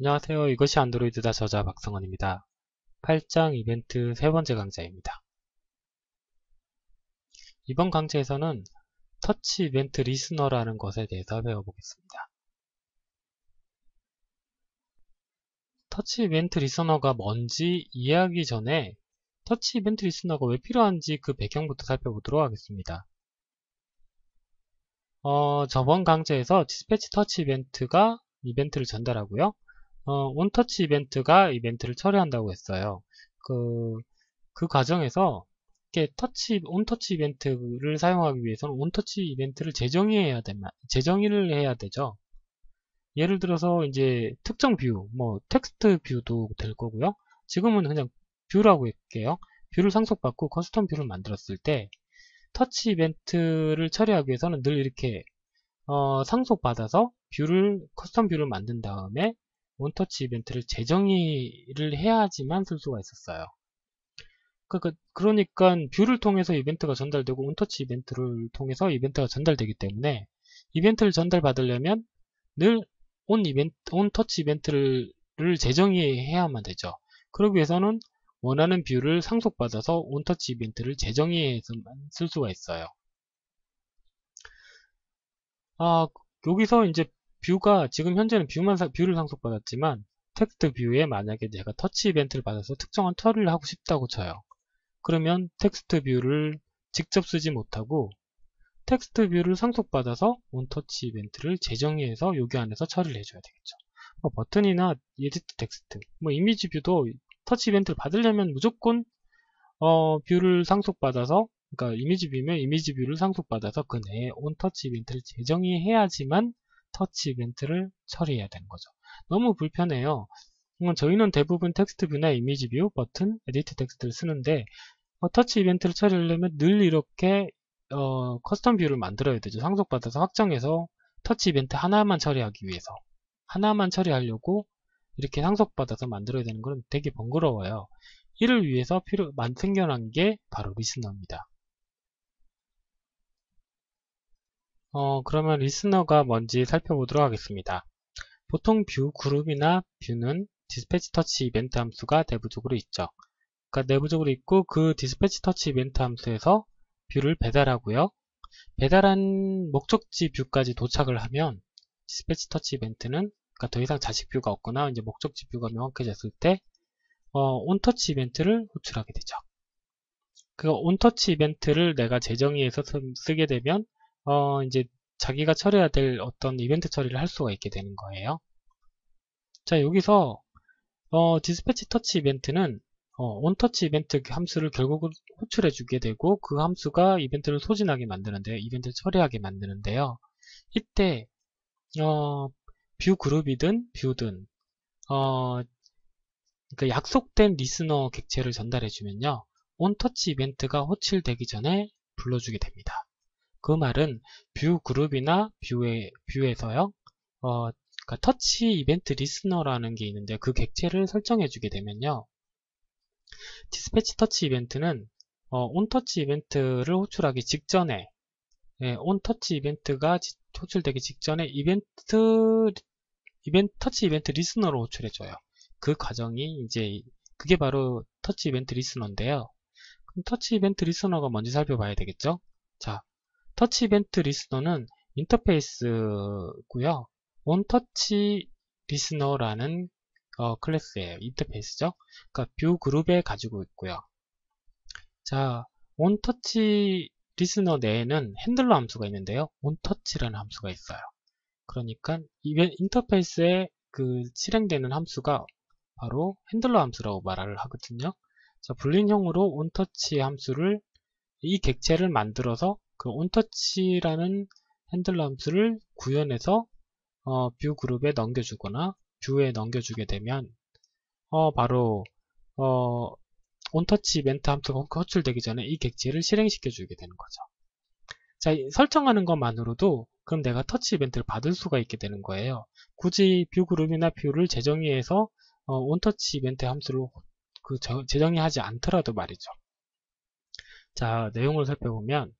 안녕하세요. 이것이 안드로이드다 저자 박성원입니다. 8장 이벤트 세 번째 강좌입니다. 이번 강좌에서는 터치 이벤트 리스너라는 것에 대해서 배워보겠습니다. 터치 이벤트 리스너가 뭔지 이해하기 전에 터치 이벤트 리스너가 왜 필요한지 그 배경부터 살펴보도록 하겠습니다. 어, 저번 강좌에서 디스패치 터치 이벤트가 이벤트를 전달하고요. 어, 온터치 이벤트가 이벤트를 처리한다고 했어요. 그, 그 과정에서 이렇게 터치, 온터치 이벤트를 사용하기 위해서는 온터치 이벤트를 재정의해야 되면, 재정의를 해야 되죠. 예를 들어서 이제 특정 뷰, 뭐 텍스트 뷰도 될 거고요. 지금은 그냥 뷰라고 할게요. 뷰를 상속받고 커스텀 뷰를 만들었을 때 터치 이벤트를 처리하기 위해서는 늘 이렇게 어, 상속받아서 뷰를 커스텀 뷰를 만든 다음에 원터치 이벤트를 재정의를 해야지만 쓸 수가 있었어요. 그러니까, 그러니까 뷰를 통해서 이벤트가 전달되고 온터치 이벤트를 통해서 이벤트가 전달되기 때문에 이벤트를 전달받으려면 늘 온 이벤트, 온 터치 이벤트를 재정의해야만 되죠. 그러기 위해서는 원하는 뷰를 상속받아서 온터치 이벤트를 재정의해서만 쓸 수가 있어요. 아, 여기서 이제 뷰가 지금 현재는 뷰만 뷰를 상속받았지만 텍스트 뷰에 만약에 제가 터치 이벤트를 받아서 특정한 처리를 하고 싶다고 쳐요. 그러면 텍스트 뷰를 직접 쓰지 못하고 텍스트 뷰를 상속받아서 온터치 이벤트를 재정의해서 여기 안에서 처리를 해줘야 되겠죠. 뭐 버튼이나 에디트 텍스트, 뭐 이미지 뷰도 터치 이벤트를 받으려면 무조건 어, 뷰를 상속받아서 그러니까 이미지 뷰면 이미지 뷰를 상속받아서 그 내에 온터치 이벤트를 재정의해야지만 터치 이벤트를 처리해야 되는 거죠. 너무 불편해요. 저희는 대부분 텍스트 뷰나 이미지 뷰, 버튼, 에디트 텍스트를 쓰는데 어, 터치 이벤트를 처리하려면 늘 이렇게 어, 커스텀 뷰를 만들어야 되죠. 상속받아서 확정해서 터치 이벤트 하나만 처리하기 위해서 하나만 처리하려고 이렇게 상속받아서 만들어야 되는 건 되게 번거로워요. 이를 위해서 필요, 생겨난 게 바로 리스너입니다. 어, 그러면 리스너가 뭔지 살펴보도록 하겠습니다. 보통 뷰 그룹이나 뷰는 디스패치 터치 이벤트 함수가 내부적으로 있죠. 그러니까 내부적으로 있고 그 디스패치 터치 이벤트 함수에서 뷰를 배달하고요. 배달한 목적지 뷰까지 도착을 하면 디스패치 터치 이벤트는 그러니까 더 이상 자식 뷰가 없거나 이제 목적지 뷰가 명확해졌을 때 어, 온터치 이벤트를 호출하게 되죠. 그 온터치 이벤트를 내가 재정의해서 쓰게 되면 어, 이제 자기가 처리해야 될 어떤 이벤트 처리를 할 수가 있게 되는 거예요. 자, 여기서 어, 디스패치 터치 이벤트는 어, 온터치 이벤트 함수를 결국 호출해 주게 되고 그 함수가 이벤트를 소진하게 만드는데요. 이벤트를 처리하게 만드는데요. 이때 어, 뷰 그룹이든 뷰든 어, 그 약속된 리스너 객체를 전달해 주면요. 온터치 이벤트가 호출되기 전에 불러주게 됩니다. 그 말은 뷰 그룹이나 뷰에, 뷰에서요. 어, 그러니까 터치 이벤트 리스너라는 게 있는데 그 객체를 설정해 주게 되면요. 디스패치 터치 이벤트는 어, 온 터치 이벤트를 호출하기 직전에 예, 온 터치 이벤트가 호출되기 직전에 이벤트 이벤트 터치 이벤트 리스너로 호출해 줘요. 그 과정이 이제 그게 바로 터치 이벤트 리스너인데요. 그럼 터치 이벤트 리스너가 뭔지 살펴봐야 되겠죠? 자, 터치 이벤트 리스너는 인터페이스고요. 온터치 리스너라는 어, 클래스예요. 인터페이스죠. 그러니까 뷰 그룹에 가지고 있고요. 자, 온터치 리스너 내에는 핸들러 함수가 있는데요. 온터치라는 함수가 있어요. 그러니까 인터페이스에 그 실행되는 함수가 바로 핸들러 함수라고 말을 하거든요. 자, 불린형으로 온터치 함수를 이 객체를 만들어서 그 온터치라는 핸들러 함수를 구현해서 어, 뷰 그룹에 넘겨주거나 뷰에 넘겨주게 되면 어, 바로 어, 온터치 이벤트 함수가 호출되기 전에 이 객체를 실행시켜 주게 되는 거죠. 자, 설정하는 것만으로도 그럼 내가 터치 이벤트를 받을 수가 있게 되는 거예요. 굳이 뷰 그룹이나 뷰를 재정의해서 어, 온터치 이벤트 함수를 그 재정의하지 않더라도 말이죠. 자, 내용을 살펴보면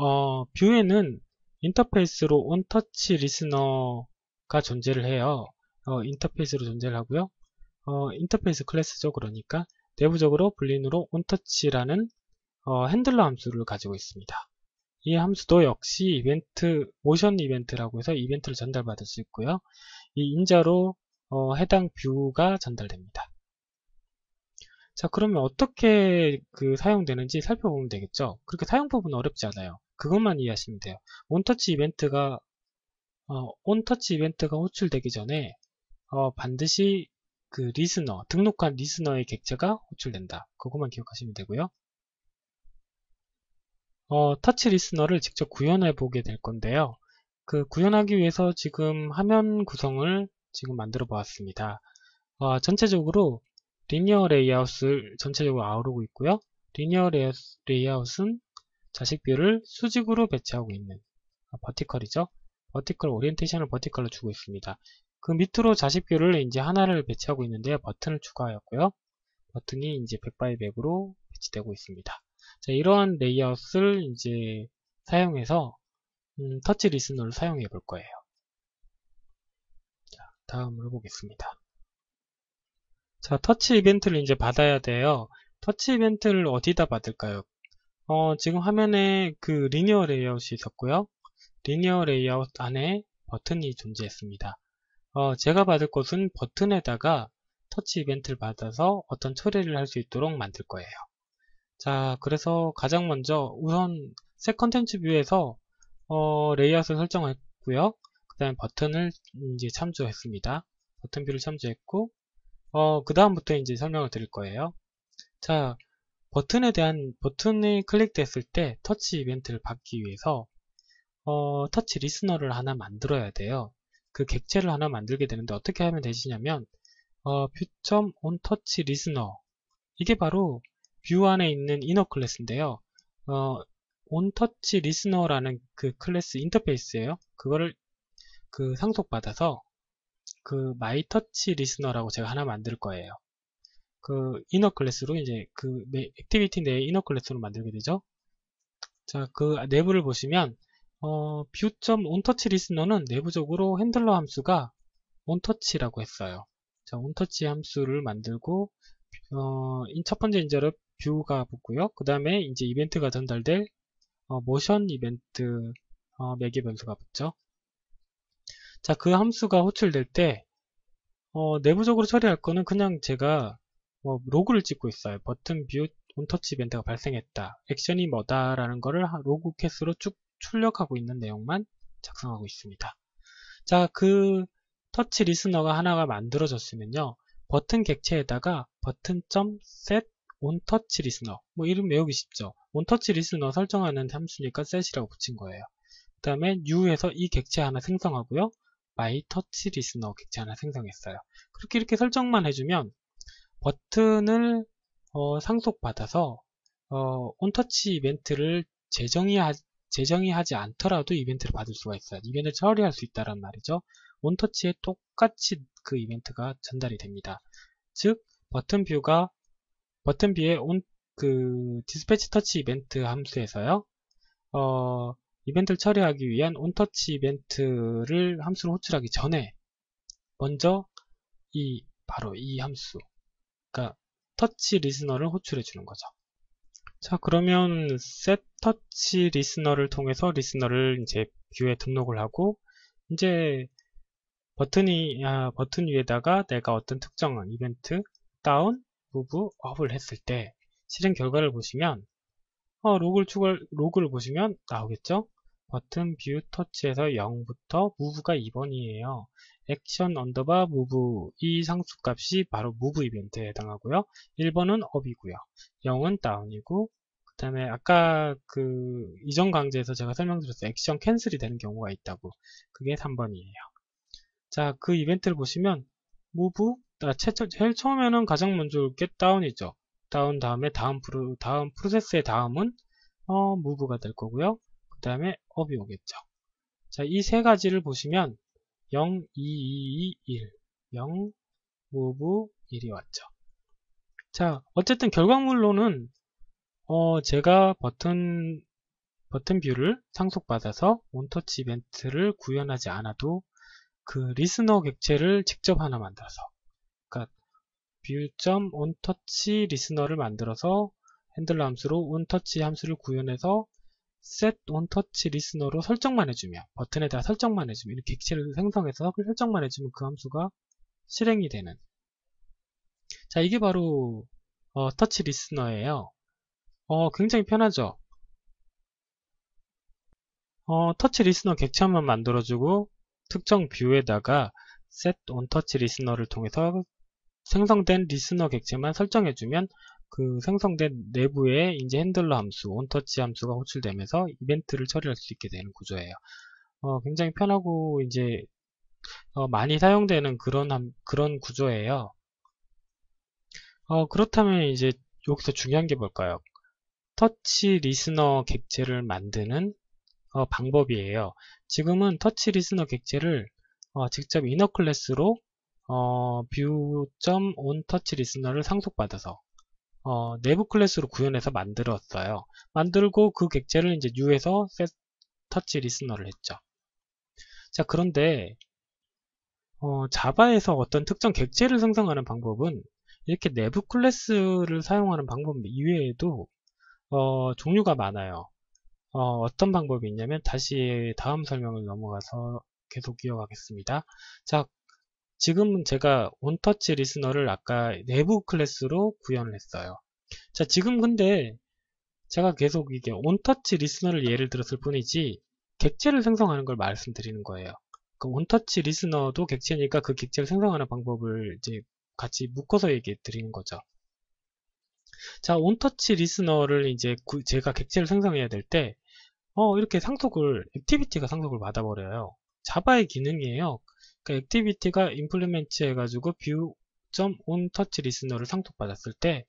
어, 뷰에는 인터페이스로 온터치 리스너가 존재를 해요. 어, 인터페이스로 존재를 하고요. 어, 인터페이스 클래스죠. 그러니까 내부적으로 블린으로 온터치라는 어, 핸들러 함수를 가지고 있습니다. 이 함수도 역시 이벤트, 모션 이벤트라고 해서 이벤트를 전달받을 수 있고요. 이 인자로 어, 해당 뷰가 전달됩니다. 자, 그러면 어떻게 그 사용되는지 살펴보면 되겠죠. 그렇게 사용법은 어렵지 않아요. 그것만 이해하시면 돼요. 온터치 이벤트가 어, 온터치 이벤트가 호출되기 전에 어, 반드시 그 리스너, 등록한 리스너의 객체가 호출된다. 그것만 기억하시면 되고요. 어, 터치 리스너를 직접 구현해 보게 될 건데요. 그 구현하기 위해서 지금 화면 구성을 지금 만들어 보았습니다. 어, 전체적으로 리니어 레이아웃을 전체적으로 아우르고 있고요. 리니어 레이아웃은 자식 뷰를 수직으로 배치하고 있는 아, 버티컬이죠. 버티컬 오리엔테이션을 버티컬로 주고 있습니다. 그 밑으로 자식 뷰를 이제 하나를 배치하고 있는데요. 버튼을 추가하였고요. 버튼이 이제 100x100으로 배치되고 있습니다. 자, 이러한 레이아웃을 이제 사용해서 음, 터치 리스너를 사용해 볼 거예요. 자, 다음으로 보겠습니다. 자, 터치 이벤트를 이제 받아야 돼요. 터치 이벤트를 어디다 받을까요? 어, 지금 화면에 그 리니어 레이아웃이 있었고요. 리니어 레이아웃 안에 버튼이 존재했습니다. 어, 제가 받을 것은 버튼에다가 터치 이벤트를 받아서 어떤 처리를 할 수 있도록 만들 거예요. 자, 그래서 가장 먼저 우선 새 컨텐츠 뷰에서 어, 레이아웃을 설정했고요. 그 다음에 버튼을 이제 참조했습니다. 버튼 뷰를 참조했고 어, 그 다음부터 이제 설명을 드릴 거예요. 자, 버튼에 대한 버튼이 클릭됐을 때 터치 이벤트를 받기 위해서 어, 터치 리스너를 하나 만들어야 돼요. 그 객체를 하나 만들게 되는데 어떻게 하면 되시냐면 어, 뷰.onTouch listener 이게 바로 뷰 안에 있는 이너 클래스인데요. 어, onTouch listener라는 그 클래스 인터페이스예요. 그거를 그 상속받아서 그 마이 터치 리스너라고 제가 하나 만들 거예요. 그 이너 클래스로 이제 그 액티비티 내에 이너 클래스로 만들게 되죠. 자, 그 내부를 보시면 어, view.onTouch listener는 내부적으로 핸들러 함수가 onTouch라고 했어요. 자, onTouch 함수를 만들고 어, 첫 번째 인자로 뷰가 붙고요. 그 다음에 이제 이벤트가 전달될 어, 모션 이벤트 어, 매개 변수가 붙죠. 자, 그 함수가 호출될 때 어, 내부적으로 처리할 거는 그냥 제가 뭐 로그를 찍고 있어요. 버튼 뷰 온터치 이벤트가 발생했다. 액션이 뭐다라는 거를 로그 캐스로 쭉 출력하고 있는 내용만 작성하고 있습니다. 자, 그 터치 리스너가 하나가 만들어졌으면요. 버튼 객체에다가 버튼.set 온터치 리스너 뭐 이름 외우기 쉽죠. 온터치 리스너 설정하는 함수니까 set이라고 붙인 거예요. 그 다음에 new에서 이 객체 하나 생성하고요. my touch listener 객체 하나 생성했어요. 그렇게 이렇게 설정만 해주면 버튼을 어, 상속받아서 어, 온터치 이벤트를 재정의하, 재정의하지 않더라도 이벤트를 받을 수가 있어요. 이벤트를 처리할 수 있다는 말이죠. 온터치에 똑같이 그 이벤트가 전달이 됩니다. 즉 버튼 뷰가 버튼 뷰의 온 그 디스패치 터치 이벤트 함수에서요. 어, 이벤트를 처리하기 위한 온터치 이벤트를 함수로 호출하기 전에 먼저 이 바로 이 함수 그러니까 터치 리스너를 호출해 주는 거죠. 자 그러면 set touch 리스너를 통해서 리스너를 이제 뷰에 등록을 하고 이제 버튼이 아, 버튼 위에다가 내가 어떤 특정한 이벤트 다운, 무브, 업을 했을 때 실행 결과를 보시면 어, 로그를 추가 로그를 보시면 나오겠죠? 버튼 뷰 터치에서 0부터 무브가 2번이에요. 액션 언더바 무브 이 상수값이 바로 무브 이벤트에 해당하고요. 1번은 업이고요. 0은 다운이고 그 다음에 아까 그 이전 강좌에서 제가 설명드렸어요. 액션 캔슬이 되는 경우가 있다고. 그게 3번이에요. 자, 그 이벤트를 보시면 무브 아, 제일 처음에는 가장 먼저 올 게 다운이죠. 다운 다음에 다음 프로 다음 프로세스의 다음은 어, 무브가 될 거고요. 그 다음에 업이 오겠죠. 자, 이 세 가지를 보시면 0, 2, 2, 2, 1 0, move, 1이 왔죠. 자, 어쨌든 결과물로는 어, 제가 버튼 버튼 뷰를 상속받아서 온터치 이벤트를 구현하지 않아도 그 리스너 객체를 직접 하나 만들어서 그러니까 view.onTouch 리스너를 만들어서 핸들러 함수로 onTouch 함수를 구현해서 set onTouch 리스너로 설정만 해주면 버튼에다 설정만 해주면 이렇게 객체를 생성해서 설정만 해주면 그 함수가 실행이 되는. 자 이게 바로 어, 터치 리스너예요. 어, 굉장히 편하죠? 어, 터치 리스너 객체 한번 만들어주고 특정 뷰에다가 set on touch 리스너를 통해서 생성된 리스너 객체만 설정해주면 그 생성된 내부에 이제 핸들러 함수, 온터치 함수가 호출되면서 이벤트를 처리할 수 있게 되는 구조예요. 어, 굉장히 편하고 이제 어, 많이 사용되는 그런 함, 그런 구조예요. 어, 그렇다면 이제 여기서 중요한 게 뭘까요? 터치 리스너 객체를 만드는 어, 방법이에요. 지금은 터치 리스너 객체를 어, 직접 이너 클래스로 어, view.onTouch 리스너를 상속받아서 어, 내부 클래스로 구현해서 만들었어요. 만들고 그 객체를 이제 new에서 set touch 리스너를 했죠. 자 그런데 어, 자바에서 어떤 특정 객체를 생성하는 방법은 이렇게 내부 클래스를 사용하는 방법 이외에도 어, 종류가 많아요. 어, 떤 방법이 있냐면 다시 다음 설명을 넘어가서 계속 이어가겠습니다. 자, 지금은 제가 온터치 리스너를 아까 내부 클래스로 구현을 했어요. 자, 지금 근데 제가 계속 이게 온터치 리스너를 예를 들었을 뿐이지 객체를 생성하는 걸 말씀드리는 거예요. 그 온터치 리스너도 객체니까 그 객체를 생성하는 방법을 이제 같이 묶어서 얘기해 드리는 거죠. 자, 온터치 리스너를 이제 구, 제가 객체를 생성해야 될 때, 어, 이렇게 상속을, 액티비티가 상속을 받아버려요. 자바의 기능이에요. 그러니까 액티비티가 임플리멘트 해가지고 view.onTouch 리스너를 상속받았을 때,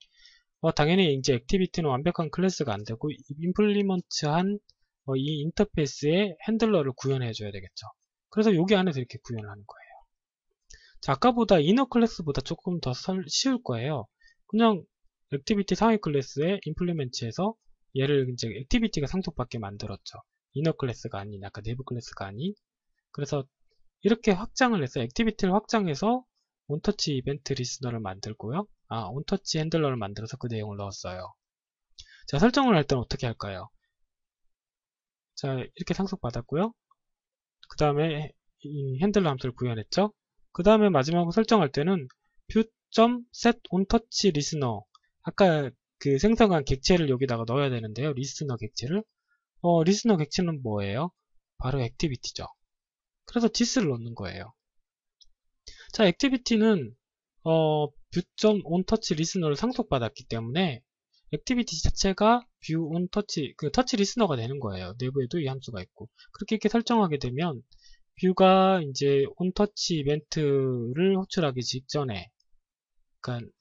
어, 당연히 이제 액티비티는 완벽한 클래스가 안 되고, 임플리먼트한 어, 이 인터페이스에 핸들러를 구현해 줘야 되겠죠. 그래서 여기 안에서 이렇게 구현을 하는 거예요. 자, 아까보다 이너 클래스보다 조금 더 쉬울 거예요. 그냥 액티비티 상위 클래스에 임플리멘트해서 얘를 이제 액티비티가 상속받게 만들었죠. 이너 클래스가 아닌 아까 내부 클래스가 아닌 그래서 이렇게 확장을 해서 액티비티를 확장해서 온터치 이벤트 리스너를 만들고요. 아, 온터치 핸들러를 만들어서 그 내용을 넣었어요. 자, 설정을 할 때는 어떻게 할까요? 자, 이렇게 상속받았고요. 그 다음에 이 핸들러 함수를 구현했죠. 그 다음에 마지막으로 설정할 때는 view.set onTouch listener 아까 그 생성한 객체를 여기다가 넣어야 되는데요. 리스너 객체를 어, 리스너 객체는 뭐예요? 바로 액티비티죠. 그래서 this를 넣는 거예요. 자, 액티비티는 어, view.onTouch listener를 상속받았기 때문에 액티비티 자체가 on touch, 그 터치 리스너가 되는 거예요. 내부에도 이 함수가 있고. 그렇게 이렇게 설정하게 되면 뷰가 이제 touch 이벤트를 호출하기 직전에 그러니까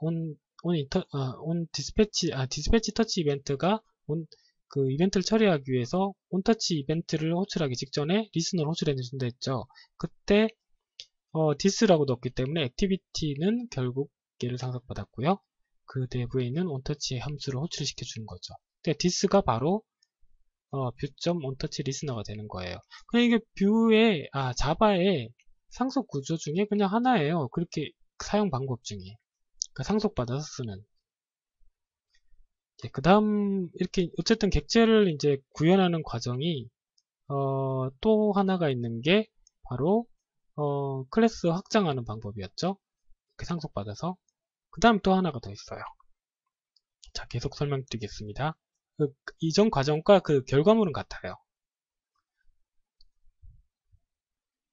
on on 인터 아, on 디스패치 아 디스패치 터치 이벤트가 on 그 이벤트를 처리하기 위해서 touch 이벤트를 호출하기 직전에 리스너를 호출해 준다 했죠. 그때 어, 디스라고 넣었기 때문에 액티비티는 결국 얘를 상속받았고요. 그 내부에 있는 onTouch 함수를 호출시켜 주는 거죠. 근데 this가 바로 어, view.onTouch 리스너가 되는 거예요. 그냥 이게 뷰의 아 자바의 상속 구조 중에 그냥 하나예요. 그렇게 사용 방법 중에 그러니까 상속받아서 쓰는. 그 다음 이렇게 어쨌든 객체를 이제 구현하는 과정이 어, 또 하나가 있는 게 바로 어, 클래스 확장하는 방법이었죠. 이렇게 상속받아서 그 다음 또 하나가 더 있어요. 자, 계속 설명드리겠습니다. 그 이전 과정과 그 결과물은 같아요.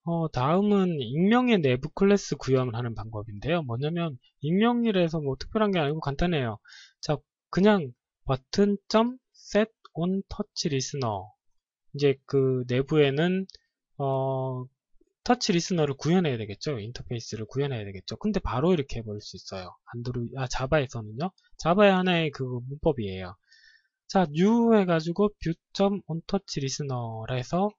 어, 다음은 익명의 내부 클래스 구현을 하는 방법인데요. 뭐냐면 익명이라서 뭐 특별한 게 아니고 간단해요. 자, 그냥 버튼 점 set on touch listener 이제 그 내부에는 어, 터치 리스너를 구현해야 되겠죠. 인터페이스를 구현해야 되겠죠. 근데 바로 이렇게 해버릴 수 있어요. 안드로 아, 자바에서는요. 자바의 하나의 그 문법이에요. 자, new 해가지고 view.onTouch listener라 해서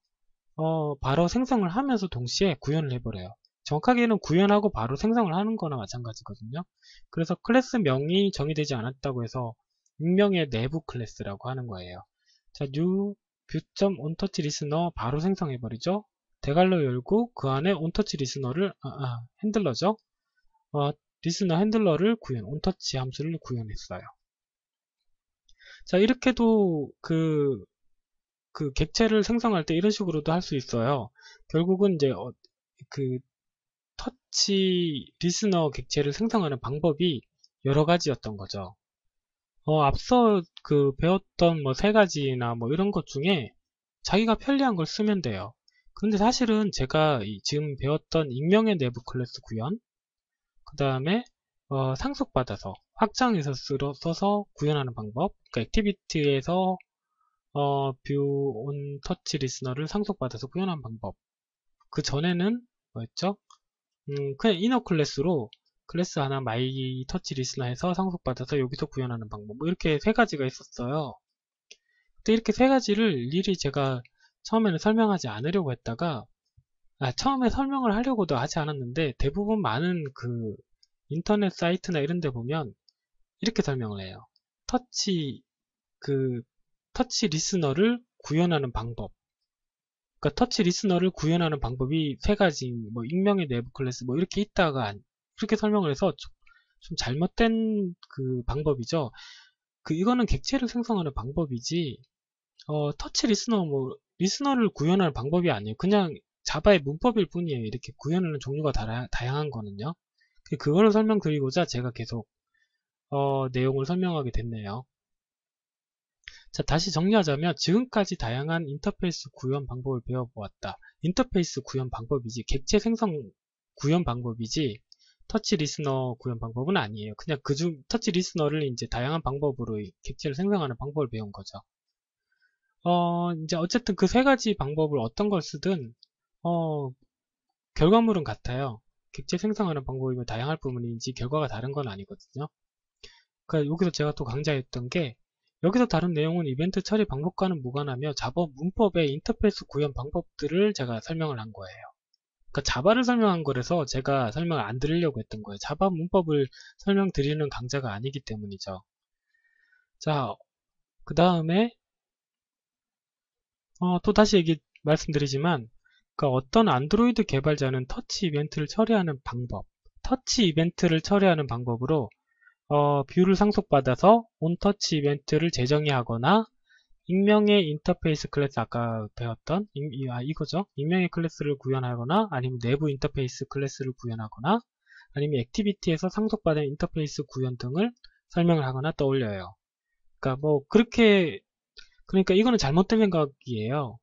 어, 바로 생성을 하면서 동시에 구현을 해버려요. 정확하게는 구현하고 바로 생성을 하는 거나 마찬가지거든요. 그래서 클래스 명이 정의되지 않았다고 해서 익명의 내부 클래스라고 하는 거예요. 자, new view.onTouch listener 바로 생성해버리죠. 대괄호 열고 그 안에 온터치 리스너를 아, 아, 핸들러죠. 어, 리스너 핸들러를 구현, 온터치 함수를 구현했어요. 자, 이렇게도 그, 그 객체를 생성할 때 이런 식으로도 할 수 있어요. 결국은 이제 어, 그 터치 리스너 객체를 생성하는 방법이 여러 가지였던 거죠. 어, 앞서 그 배웠던 뭐 세 가지나 뭐 이런 것 중에 자기가 편리한 걸 쓰면 돼요. 그런데 사실은 제가 지금 배웠던 익명의 내부 클래스 구현, 그 다음에 어, 상속받아서 확장해서 써서 구현하는 방법, 그러니까 액티비티에서 어, 뷰, 온, 터치 리스너를 상속받아서 구현하는 방법. 그 전에는 뭐였죠? 음, 그냥 이너 클래스로 클래스 하나 마이 터치 리스너 해서 상속받아서 여기서 구현하는 방법. 뭐 이렇게 세 가지가 있었어요. 근데 이렇게 세 가지를 일일이 제가 처음에는 설명하지 않으려고 했다가 아, 처음에 설명을 하려고도 하지 않았는데 대부분 많은 그 인터넷 사이트나 이런 데 보면 이렇게 설명을 해요. 터치 그 터치 리스너를 구현하는 방법. 그러니까 터치 리스너를 구현하는 방법이 세 가지, 뭐 익명의 내부 클래스 뭐 이렇게 있다가 그렇게 설명을 해서 좀 잘못된 그 방법이죠. 그 이거는 객체를 생성하는 방법이지 어, 터치 리스너 뭐 리스너를 구현하는 방법이 아니에요. 그냥 자바의 문법일 뿐이에요. 이렇게 구현하는 종류가 다, 다양한 거는요. 그, 그거를 설명드리고자 제가 계속 어, 내용을 설명하게 됐네요. 자, 다시 정리하자면 지금까지 다양한 인터페이스 구현 방법을 배워보았다. 인터페이스 구현 방법이지 객체 생성 구현 방법이지 터치 리스너 구현 방법은 아니에요. 그냥 그중 터치 리스너를 이제 다양한 방법으로 객체를 생성하는 방법을 배운 거죠. 어, 이제 어쨌든 그 세 가지 방법을 어떤 걸 쓰든 어, 결과물은 같아요. 객체 생성하는 방법이면 다양할 뿐이지 결과가 다른 건 아니거든요. 그러니까 여기서 제가 또 강조했던 게 여기서 다른 내용은 이벤트 처리 방법과는 무관하며 자바 문법의 인터페이스 구현 방법들을 제가 설명을 한 거예요. 그러니까 자바를 설명한 거라서 제가 설명을 안 드리려고 했던 거예요. 자바 문법을 설명드리는 강좌가 아니기 때문이죠. 자, 그 다음에 어, 또 다시 얘기 말씀드리지만 그러니까 어떤 안드로이드 개발자는 터치 이벤트를 처리하는 방법, 터치 이벤트를 처리하는 방법으로 어, 뷰를 상속받아서 온터치 이벤트를 재정의하거나 익명의 인터페이스 클래스 아까 배웠던 이, 아, 이거죠. 익명의 클래스를 구현하거나 아니면 내부 인터페이스 클래스를 구현하거나 아니면 액티비티에서 상속받은 인터페이스 구현 등을 설명을 하거나 떠올려요. 그러니까 뭐 그렇게 그러니까 이거는 잘못된 생각이에요.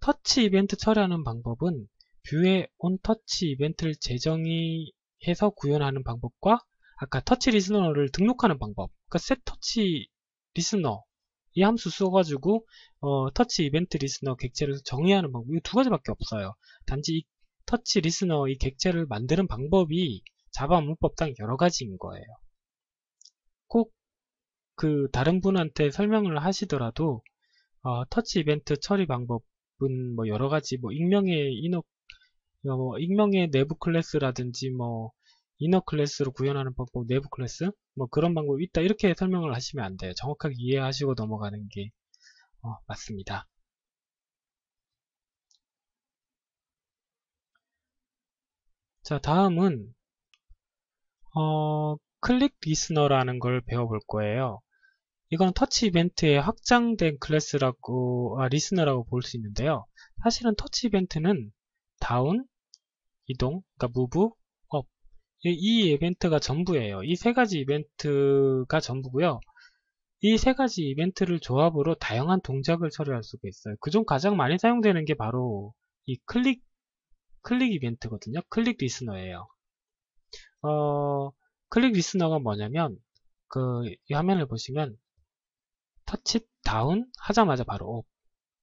터치 이벤트 처리하는 방법은 뷰의 온터치 이벤트를 재정의해서 구현하는 방법과 아까 터치 리스너를 등록하는 방법 그러니까 set 터치 리스너 이 함수 써가지고 어, 터치 이벤트 리스너 객체를 정의하는 방법 이 두 가지밖에 없어요. 단지 이 터치 리스너 이 객체를 만드는 방법이 자바 문법상 여러 가지인 거예요. 꼭 그 다른 분한테 설명을 하시더라도 어, 터치 이벤트 처리 방법은 뭐 여러 가지 뭐 익명의 인어 뭐 익명의 내부 클래스라든지 뭐 이너 클래스로 구현하는 방법, 내부 클래스 뭐 그런 방법이 있다 이렇게 설명을 하시면 안 돼요. 정확하게 이해하시고 넘어가는 게 어, 맞습니다. 자 다음은 어, 클릭 리스너라는 걸 배워볼 거예요. 이건 터치 이벤트의 확장된 클래스라고 아, 리스너라고 볼 수 있는데요. 사실은 터치 이벤트는 다운, 이동, 그러니까 무브, 이 이벤트가 전부예요. 이 세 가지 이벤트가 전부고요. 이 세 가지 이벤트를 조합으로 다양한 동작을 처리할 수가 있어요. 그중 가장 많이 사용되는 게 바로 이 클릭 클릭 이벤트거든요. 클릭 리스너예요. 어, 클릭 리스너가 뭐냐면 그 이 화면을 보시면 터치 다운 하자마자 바로 업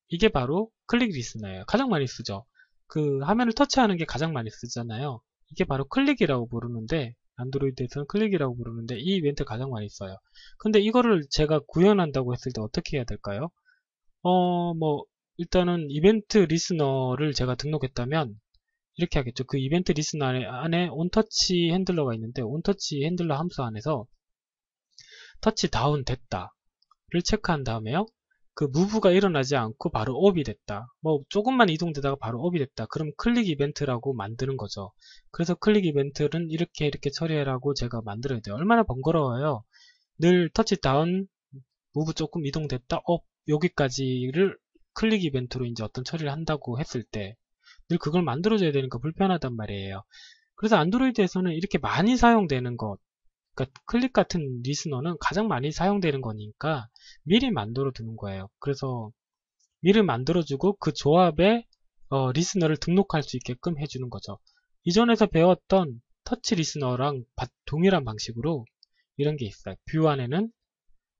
이게 바로 클릭 리스너예요. 가장 많이 쓰죠. 그 화면을 터치하는 게 가장 많이 쓰잖아요. 이게 바로 클릭이라고 부르는데 안드로이드에서는 클릭이라고 부르는데 이 이벤트 가장 많이 써요. 근데 이거를 제가 구현한다고 했을 때 어떻게 해야 될까요? 어, 뭐 일단은 이벤트 리스너를 제가 등록했다면 이렇게 하겠죠. 그 이벤트 리스너 안에, 안에 온터치 핸들러가 있는데 온터치 핸들러 함수 안에서 터치 다운 됐다를 체크한 다음에요. 그 무브가 일어나지 않고 바로 업이 됐다. 뭐 조금만 이동되다가 바로 업이 됐다. 그럼 클릭 이벤트라고 만드는 거죠. 그래서 클릭 이벤트는 이렇게 이렇게 처리해라고 제가 만들어야 돼요. 얼마나 번거로워요. 늘 터치 다운, 무브 조금 이동됐다, 업 여기까지를 클릭 이벤트로 이제 어떤 처리를 한다고 했을 때 늘 그걸 만들어줘야 되니까 불편하단 말이에요. 그래서 안드로이드에서는 이렇게 많이 사용되는 것, 그러니까 클릭 같은 리스너는 가장 많이 사용되는 거니까 미리 만들어 두는 거예요. 그래서 미리 만들어주고 그 조합에 어, 리스너를 등록할 수 있게끔 해주는 거죠. 이전에서 배웠던 터치 리스너랑 동일한 방식으로 이런 게 있어요. 뷰 안에는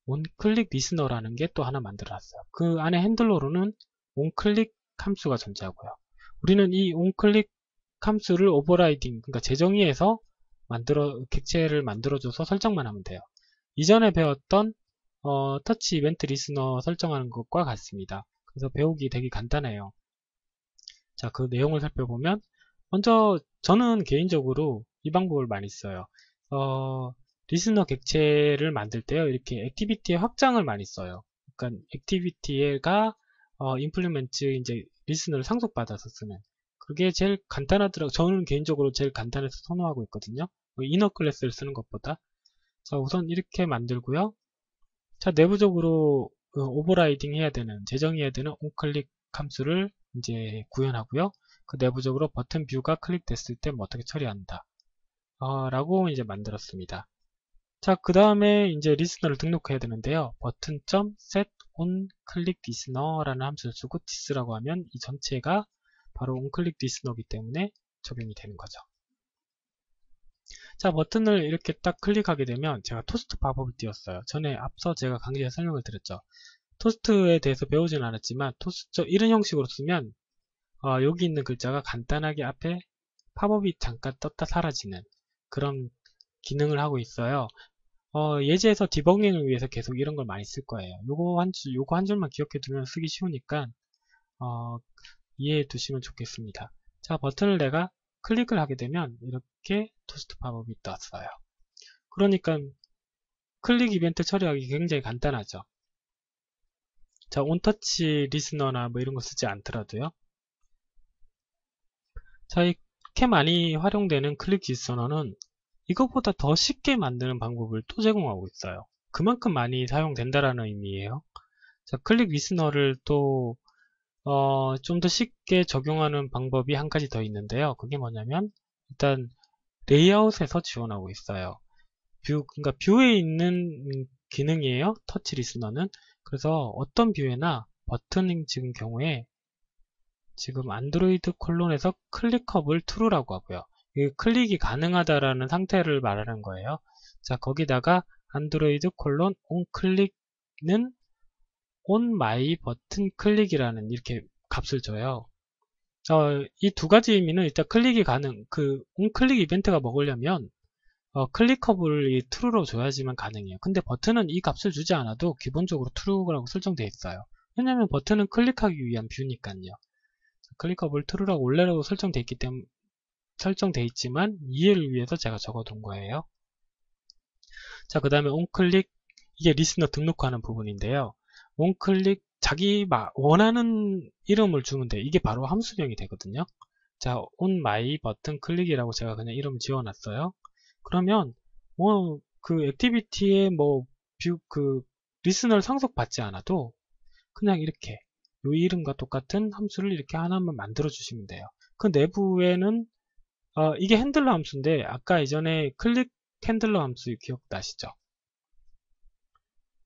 온클릭 리스너라는 게 또 하나 만들어놨어요. 그 안에 핸들러로는 온클릭 함수가 존재하고요. 우리는 이 온클릭 함수를 오버라이딩, 그러니까 재정의해서 만들어 객체를 만들어줘서 설정만 하면 돼요. 이전에 배웠던 어, 터치 이벤트 리스너 설정하는 것과 같습니다. 그래서 배우기 되게 간단해요. 자, 그 내용을 살펴보면 먼저 저는 개인적으로 이 방법을 많이 써요. 어, 리스너 객체를 만들 때요. 이렇게 액티비티의 확장을 많이 써요. 그러니까 액티비티가 어, 임플리멘트 이제 리스너를 상속받아서 쓰는 그게 제일 간단하더라고요. 저는 개인적으로 제일 간단해서 선호하고 있거든요. 뭐 이너 클래스를 쓰는 것보다 자 우선 이렇게 만들고요. 자 내부적으로 어, 오버라이딩 해야 되는 재정해야 되는 onClick 함수를 이제 구현하고요. 그 내부적으로 버튼 뷰가 클릭됐을 때 뭐 어떻게 처리한다. 어, 라고 이제 만들었습니다. 자, 그 다음에 이제 리스너를 등록해야 되는데요. 버튼.set on click listener라는 함수를 쓰고 this라고 하면 이 전체가 바로 onClick listener이기 때문에 적용이 되는 거죠. 자 버튼을 이렇게 딱 클릭하게 되면 제가 토스트 팝업을 띄웠어요. 전에 앞서 제가 강좌에 설명을 드렸죠. 토스트에 대해서 배우진 않았지만 토스트 이런 형식으로 쓰면 어, 여기 있는 글자가 간단하게 앞에 팝업이 잠깐 떴다 사라지는 그런 기능을 하고 있어요. 어, 예제에서 디버깅을 위해서 계속 이런 걸 많이 쓸 거예요. 요거 한 줄, 요거 한 줄만 기억해 두면 쓰기 쉬우니까 어, 이해해 두시면 좋겠습니다. 자, 버튼을 내가 클릭을 하게 되면 이렇게 토스트 팝업이 떴어요. 그러니까 클릭 이벤트 처리하기 굉장히 간단하죠. 자, 온터치 리스너나 뭐 이런 거 쓰지 않더라도요. 자, 이렇게 많이 활용되는 클릭 리스너는 이것보다 더 쉽게 만드는 방법을 또 제공하고 있어요. 그만큼 많이 사용된다라는 의미예요. 자, 클릭 리스너를 또 어, 좀 더 쉽게 적용하는 방법이 한 가지 더 있는데요. 그게 뭐냐면 일단 레이아웃에서 지원하고 있어요. 뷰, 그러니까 뷰에 있는 기능이에요. 터치 리스너는. 그래서 어떤 뷰에나 버튼인 지금 경우에 지금 안드로이드 콜론에서 클릭업을 true라고 하고요. 클릭이 가능하다라는 상태를 말하는 거예요. 자, 거기다가 안드로이드 콜론 온 클릭은 on my 버튼 클릭이라는 이렇게 값을 줘요. 어, 이 두 가지 의미는 일단 클릭이 가능, 그 on 클릭 이벤트가 먹으려면 어, 클릭커블 이 true로 줘야지만 가능해요. 근데 버튼은 이 값을 주지 않아도 기본적으로 true라고 설정되어 있어요. 왜냐하면 버튼은 클릭하기 위한 뷰니까요. 클릭커블 true라고 원래라고 설정되어 있기 때문에 설정되어 있지만 이해를 위해서 제가 적어둔 거예요. 자, 그 다음에 onClick 이게 리스너 등록하는 부분인데요. 원클릭 자기 원하는 이름을 주면 돼. 이게 바로 함수명이 되거든요. 자, on my 버튼 클릭이라고 제가 그냥 이름 지어놨어요. 그러면 뭐 그 액티비티에 뭐 뷰 그 리스너를 상속 받지 않아도 그냥 이렇게 이 이름과 똑같은 함수를 이렇게 하나만 만들어 주시면 돼요. 그 내부에는 어, 이게 핸들러 함수인데 아까 이전에 클릭 핸들러 함수 기억나시죠?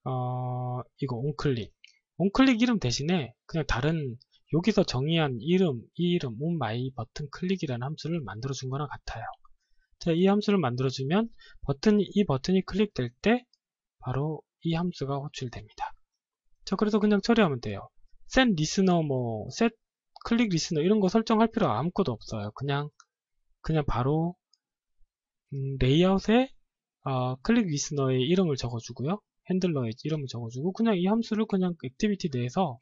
어, 이거. 온클릭 이름 대신에 그냥 다른 여기서 정의한 이름, 이 이름, on my 버튼 클릭이라는 함수를 만들어 준 거랑 같아요. 자, 이 함수를 만들어 주면 버튼이 이 버튼이 클릭될 때 바로 이 함수가 호출됩니다. 자, 그래서 그냥 처리하면 돼요. set listener 뭐 set 클릭 리스너 이런 거 설정할 필요 아무것도 없어요. 그냥 그냥 바로 음, 레이아웃에 어, 클릭 리스너의 이름을 적어주고요. 핸들러의 이름을 적어주고 그냥 이 함수를 그냥 액티비티 내에서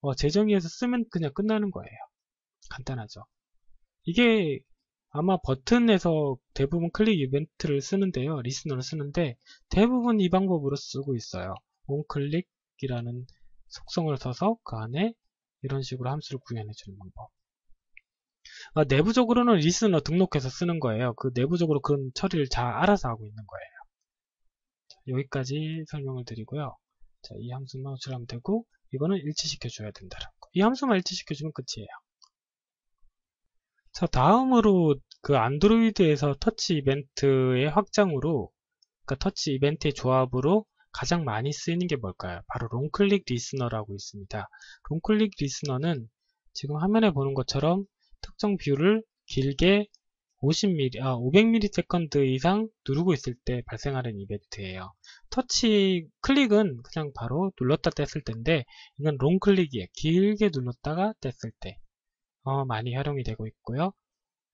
어, 재정의해서 쓰면 그냥 끝나는 거예요. 간단하죠. 이게 아마 버튼에서 대부분 클릭 이벤트를 쓰는데요. 리스너를 쓰는데 대부분 이 방법으로 쓰고 있어요. onClick이라는 속성을 써서 그 안에 이런 식으로 함수를 구현해 주는 방법. 아, 내부적으로는 리스너 등록해서 쓰는 거예요. 그 내부적으로 그런 처리를 잘 알아서 하고 있는 거예요. 자, 여기까지 설명을 드리고요. 자, 이 함수만 호출하면 되고 이거는 일치시켜 줘야 된다는 거. 이 함수만 일치시켜 주면 끝이에요. 자, 다음으로 그 안드로이드에서 터치 이벤트의 확장으로 그러니까 터치 이벤트의 조합으로 가장 많이 쓰이는 게 뭘까요? 바로 롱클릭 리스너라고 있습니다. 롱클릭 리스너는 지금 화면에 보는 것처럼 특정 뷰를 길게 50mm, 아, 500ms 이상 누르고 있을 때 발생하는 이벤트예요. 터치 클릭은 그냥 바로 눌렀다 뗐을 때인데 이건 롱 클릭이에요. 길게 눌렀다가 뗐을 때 어, 많이 활용이 되고 있고요.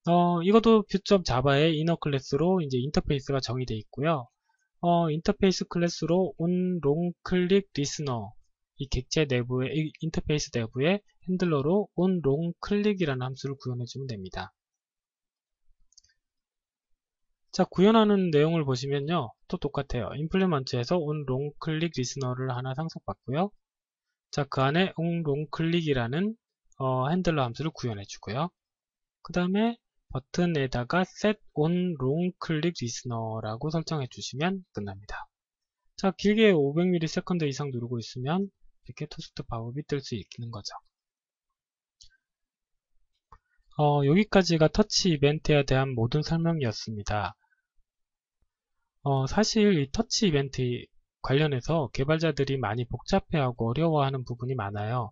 어, 이것도 뷰.자바의 이너 클래스로 이제 인터페이스가 정의되어 있고요. 어, 인터페이스 클래스로 long click listener 이 객체 내부의 이 인터페이스 내부의 핸들러로 long click이라는 함수를 구현해 주면 됩니다. 자, 구현하는 내용을 보시면요. 또 똑같아요. on long click listener를 하나 상속받고요. 자, 그 안에 long click이라는 어, 핸들러 함수를 구현해 주고요. 그 다음에 버튼에다가 set on long click listener라고 설정해 주시면 끝납니다. 자, 길게 500ms 이상 누르고 있으면 이렇게 토스트 팝업이 뜰 수 있는 거죠. 어, 여기까지가 터치 이벤트에 대한 모든 설명이었습니다. 어, 사실 이 터치 이벤트 관련해서 개발자들이 많이 복잡해하고 어려워하는 부분이 많아요.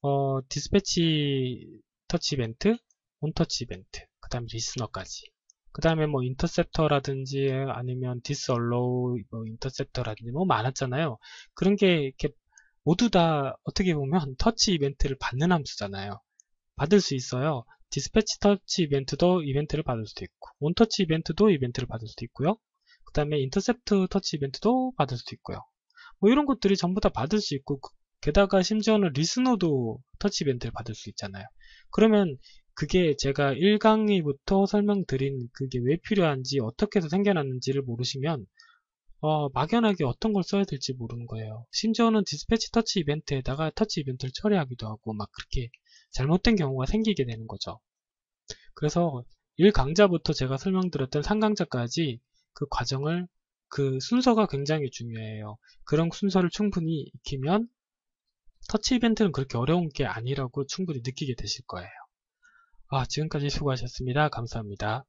어, 디스패치 터치 이벤트, 온터치 이벤트, 그 다음에 리스너까지. 그 다음에 뭐 인터셉터라든지 아니면 디스얼로우 뭐 인터셉터라든지 뭐 많았잖아요. 그런 게 이렇게 모두 다 어떻게 보면 터치 이벤트를 받는 함수잖아요. 받을 수 있어요. 디스패치 터치 이벤트도 이벤트를 받을 수도 있고 온터치 이벤트도 이벤트를 받을 수도 있고요. 그 다음에 인터셉트 터치 이벤트도 받을 수도 있고요. 뭐 이런 것들이 전부 다 받을 수 있고 게다가 심지어는 리스너도 터치 이벤트를 받을 수 있잖아요. 그러면 그게 제가 1강의부터 설명드린 그게 왜 필요한지 어떻게 해서 생겨났는지를 모르시면 어, 막연하게 어떤 걸 써야 될지 모르는 거예요. 심지어는 디스패치 터치 이벤트에다가 터치 이벤트를 처리하기도 하고 막 그렇게 잘못된 경우가 생기게 되는 거죠. 그래서 1강자부터 제가 설명드렸던 3강자까지 그 과정을 그 순서가 굉장히 중요해요. 그런 순서를 충분히 익히면 터치 이벤트는 그렇게 어려운 게 아니라고 충분히 느끼게 되실 거예요. 아, 지금까지 수고하셨습니다. 감사합니다.